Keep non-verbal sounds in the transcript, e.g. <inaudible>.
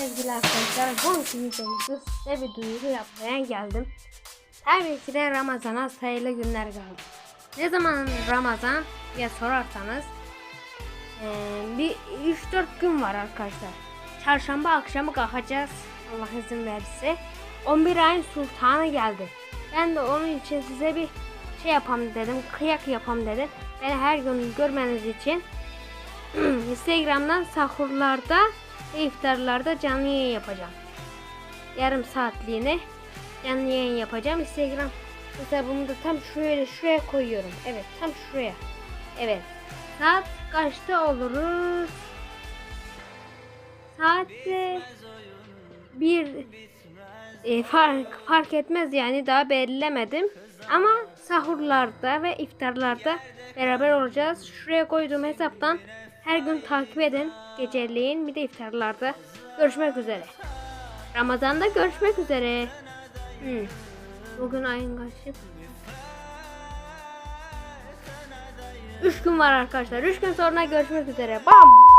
Sevgili arkadaşlar bugünkü videomuzda size bir duyuru yapmaya geldim. Tabii ki de Ramazan'a sayılı günler kaldı. Ne zaman Ramazan diye sorarsanız bir 3-4 gün var arkadaşlar. Çarşamba akşamı kalkacağız Allah izin verirse. 11 ayın sultanı geldi. Ben de onun için size bir şey yapalım dedim. Kıyak yapalım dedim. Beni her gün görmeniz için <clears throat> Instagram'dan sahurlarda ve iftarlarda canlı yayın yapacağım. Yarım saatliğine canlı yayın yapacağım. Instagram hesabımı da tam şöyle şuraya koyuyorum. Evet tam şuraya. Evet. Saat kaçta oluruz? Saat e, fark, fark etmez yani daha belirlemedim. Ama sahurlarda ve iftarlarda beraber olacağız. Şuraya koyduğum hesaptan her gün takip edin. Geceleyin bir de iftarlarda görüşmek üzere. Ramazan'da görüşmek üzere. Hmm. Bugün ayın kaçı? 3 gün var arkadaşlar. 3 gün sonra görüşmek üzere. Bam!